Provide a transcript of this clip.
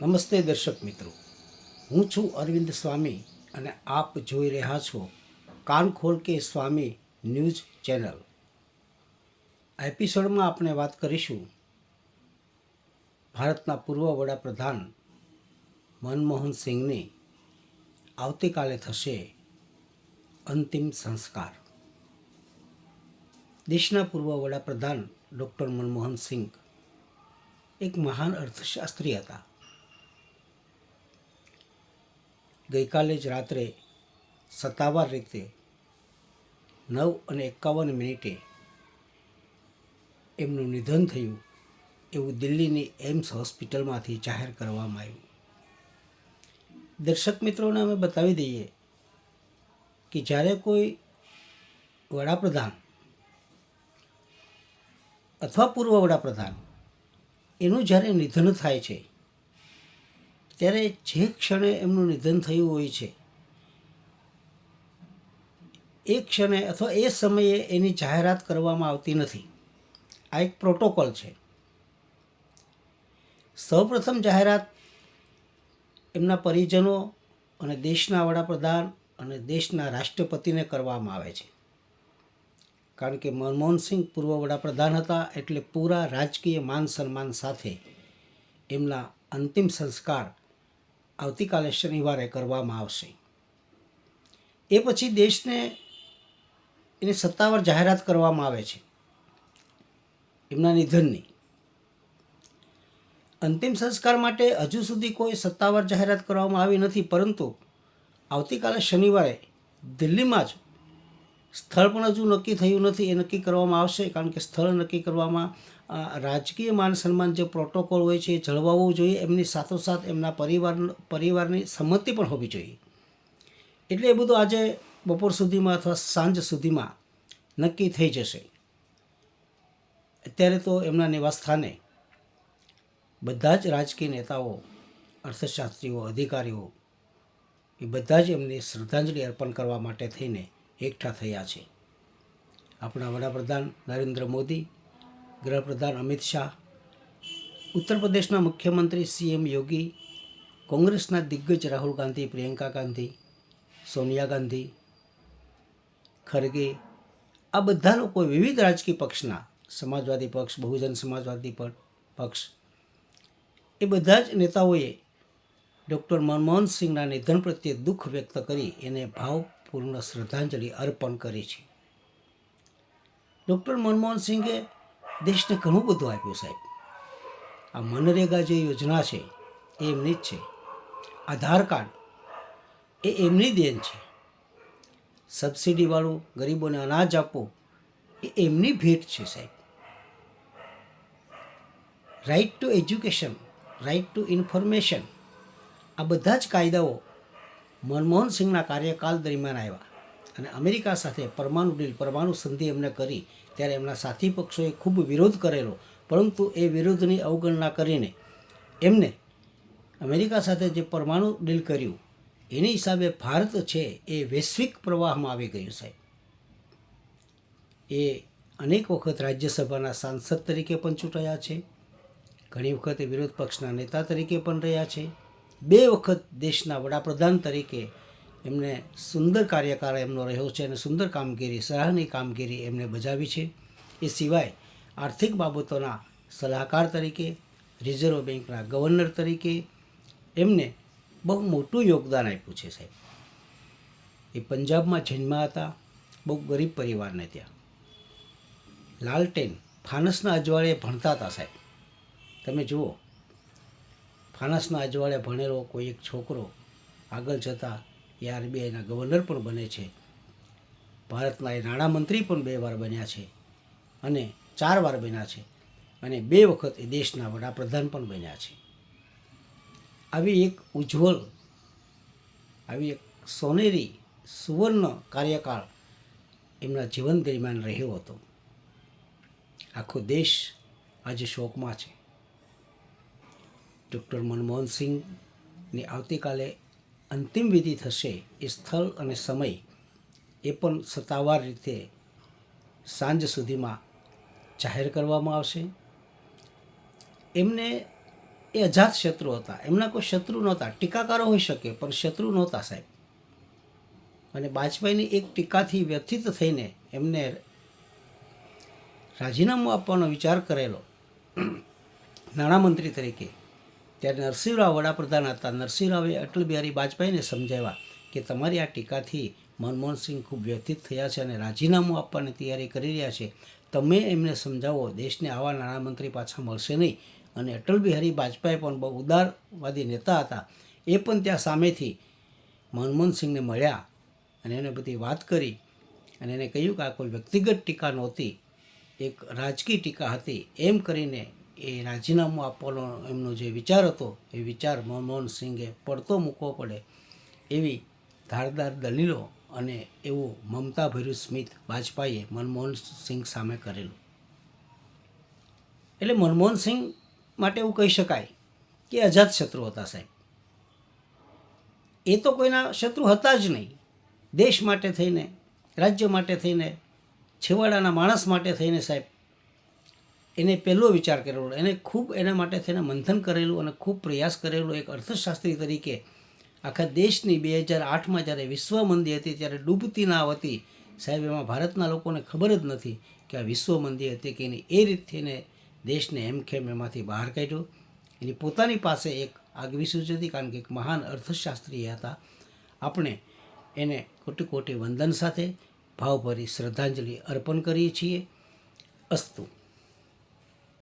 નમસ્તે દર્શક મિત્રો. હું છું અરવિંદ સ્વામી અને આપ જોઈ રહ્યા છો કાન ખોલ કે સ્વામી ન્યૂઝ ચેનલ. આ એપિસોડમાં આપણે વાત કરીશું ભારતના પૂર્વ વડાપ્રધાન મનમોહન સિંહની આવતીકાલે થશે અંતિમ સંસ્કાર. દેશના પૂર્વ વડાપ્રધાન ડૉક્ટર મનમોહન સિંહ એક મહાન અર્થશાસ્ત્રી હતા. ગઈકાલે જ રાત્રે સત્તાવાર રીતે નવ અને એકાવન મિનિટે એમનું નિધન થયું એવું દિલ્હીની એમ્સ હોસ્પિટલમાંથી જાહેર કરવામાં આવ્યું. દર્શક મિત્રોને અમે બતાવી દઈએ કે જ્યારે કોઈ વડાપ્રધાન અથવા પૂર્વ વડાપ્રધાન એનું જ્યારે નિધન થાય છે ત્યારે જે ક્ષણે એમનું નિધન થયું હોય છે, એ ક્ષણે અથવા એ સમયે એની જાહેરાત કરવામાં આવતી નથી. આ એક પ્રોટોકોલ છે. સૌપ્રથમ જાહેરાત એમના પરિજનો અને દેશના વડાપ્રધાન અને દેશના રાષ્ટ્રપતિને કરવામાં આવે છે. કારણ કે મનમોહન સિંહ પૂર્વ વડાપ્રધાન હતા એટલે પૂરા રાજકીય માન સન્માન સાથે એમના અંતિમ સંસ્કાર આવતીકાલે શનિવારે કરવામાં આવશે. એ પછી દેશને એની સત્તાવાર જાહેરાત કરવામાં આવે છે. એમના નિધનની. અંતિમ સંસ્કાર માટે હજુ સુધી કોઈ સત્તાવાર જાહેરાત કરવામાં આવી નથી, પરંતુ આવતીકાલે શનિવારે દિલ્હીમાં જ સ્થળ પણ હજુ નક્કી થયું નથી, એ નક્કી કરવામાં આવશે, કારણ કે સ્થળ નક્કી કરવામાં રાજકીય માન સન્માન જે પ્રોટોકોલ હોય છે એ જળવાવું જોઈએ, એમની સાથોસાથ એમના પરિવાર, પરિવારની સંમતિ પણ હોવી જોઈએ. એટલે એ બધું આજે બપોર સુધીમાં અથવા સાંજ સુધીમાં નક્કી થઈ જશે. અત્યારે તો એમના નિવાસસ્થાને બધા જ રાજકીય નેતાઓ, અર્થશાસ્ત્રીઓ, અધિકારીઓ એ બધા જ એમને શ્રદ્ધાંજલિ અર્પણ કરવા માટે થઈને એકઠા થયા છે. આપણા વડાપ્રધાન નરેન્દ્ર મોદી, ગૃહપ્રધાન અમિત શાહ, ઉત્તર પ્રદેશના મુખ્યમંત્રી સીએમ યોગી, કોંગ્રેસના દિગ્ગજ રાહુલ ગાંધી, પ્રિયંકા ગાંધી, સોનિયા ગાંધી, ખરગે, આ બધા લોકો વિવિધ રાજકીય પક્ષના, સમાજવાદી પક્ષ, બહુજન સમાજવાદી પક્ષ, એ બધા જ નેતાઓએ ડૉક્ટર મનમોહન સિંહના નિધન પ્રત્યે દુઃખ વ્યક્ત કરી, એને ભાવપૂર્ણ શ્રદ્ધાંજલિ અર્પણ કરી છે. ડૉક્ટર મનમોહન સિંઘે દેશને ઘણું બધું આપ્યું સાહેબ. આ મનરેગા જે યોજના છે, એ એમની જ છે. આધાર કાર્ડ એ એમની દેન છે. સબસિડીવાળું ગરીબોને અનાજ આપવું એ એમની ભેટ છે સાહેબ. Right to education right to information આ બધા જ કાયદાઓ મનમોહન સિંહના કાર્યકાળ દરમિયાન આવ્યા અને અમેરિકા સાથે પરમાણુ ડીલ, પરમાણુ સંધિ એમને કરી ત્યારે એમના સાથી પક્ષોએ ખૂબ વિરોધ કરેલો, પરંતુ એ વિરોધની અવગણના કરીને એમને અમેરિકા સાથે જે પરમાણુ ડીલ કર્યું, એની હિસાબે ભારત છે એ વૈશ્વિક પ્રવાહમાં આવી ગયું સાહેબ. એ અનેક વખત રાજ્યસભાના સાંસદ તરીકે પણ ચૂંટાયા છે, ઘણી વખત વિરોધ પક્ષના નેતા તરીકે પણ રહ્યા છે. બે વખત દેશના વડાપ્રધાન તરીકે એમને સુંદર કાર્યકાળ એમનો રહ્યો છે અને સુંદર કામગીરી, સરાહનીય કામગીરી એમને બજાવી છે. એ સિવાય આર્થિક બાબતોના સલાહકાર તરીકે, રિઝર્વ બેંકના ગવર્નર તરીકે એમને બહુ મોટું યોગદાન આપ્યું છે સાહેબ. એ પંજાબમાં જન્મ્યા હતા, બહુ ગરીબ પરિવારને ત્યાં. લાલટેન ફાનસના અજવાળે ભણતા હતા સાહેબ. તમે જુઓ ફાનસના અજવાળે ભણેલો કોઈ એક છોકરો આગળ જતાં એ આરબીઆઈના ગવર્નર પણ બને છે. ભારતના એ નાણામંત્રી પણ બે વાર બન્યા છે અને ચાર વાર બન્યા છે અને બે વખત એ દેશના વડાપ્રધાન પણ બન્યા છે. આવી એક ઉજ્જવલ આવી એક સોનેરી, સુવર્ણ કાર્યકાળ એમના જીવન દરમિયાન રહ્યો હતો. આખો દેશ આજે શોકમાં છે. ડૉક્ટર મનમોહન સિંહની આવતીકાલે અંતિમ વિધિ થશે એ સ્થળ અને સમય એ પણ સત્તાવાર રીતે સાંજ સુધીમાં જાહેર કરવામાં આવશે. એમને એ અજાત શત્રુ હતા. એમના કોઈ શત્રુ નહોતા. ટીકાકારો હોઈ શકે, પણ શત્રુ નહોતા સાહેબ. અને બાજપાઈની એક ટીકાથી વ્યથિત થઈને એમને રાજીનામું આપવાનો વિચાર કરેલો. નાણામંત્રી તરીકે ત્યારે નરસિંહરાવ વડાપ્રધાન હતા. નરસિંહરાવે અટલ બિહારી વાજપેયીને સમજાવ્યા કે તમારી આ ટીકાથી મનમોહનસિંહ ખૂબ વ્યથિત થયા છે અને રાજીનામું આપવાની તૈયારી કરી રહ્યા છે. તમે એમને સમજાવો, દેશને આવા નાણામંત્રી પાછા મળશે નહીં. અને અટલ બિહારી વાજપેયી પણ બહુ ઉદારવાદી નેતા હતા. એ પણ ત્યાં સામેથી મનમોહનસિંહને મળ્યા અને એને બધી વાત કરી અને એને કહ્યું કે આ કોઈ વ્યક્તિગત ટીકા નહોતી, એક રાજકીય ટીકા હતી. એમ કરીને એ રાજીનામું આપવાનો એમનો જે વિચાર હતો, એ વિચાર મનમોહન સિંઘે પડતો મૂકવો પડે એવી ધારદાર દલીલો અને એવું મમતાભર્યું સ્મિત વાજપાઈએ મનમોહન સિંઘ સામે કરેલું. એટલે મનમોહન સિંઘ માટે એવું કહી શકાય કે અજાત શત્રુ હતા સાહેબ. એ તો કોઈના શત્રુ હતા જ નહીં. દેશ માટે થઈને, રાજ્ય માટે થઈને, છેવાડાના માણસ માટે થઈને સાહેબ એને પહેલો વિચાર કરેલો. એને ખૂબ એના માટે થઈને મંથન કરેલું અને ખૂબ પ્રયાસ કરેલો એક અર્થશાસ્ત્રી તરીકે. આખા દેશની બે હજાર આઠમાં જ્યારે વિશ્વ મંદી હતી, ત્યારે ડૂબતી ના હતી. સાહેબ, એમાં ભારતના લોકોને ખબર જ નથી કે આ વિશ્વ મંદી હતી કે એની એ રીતથી એને દેશને હેમખેમ એમાંથી બહાર કાઢ્યો. એની પોતાની પાસે એક આગવી સૂચ હતી, કારણ કે એક મહાન અર્થશાસ્ત્રી હતા. આપણે એને કોટી કોટી વંદન સાથે ભાવભરી શ્રદ્ધાંજલિ અર્પણ કરીએ છીએ. અસ્તુ.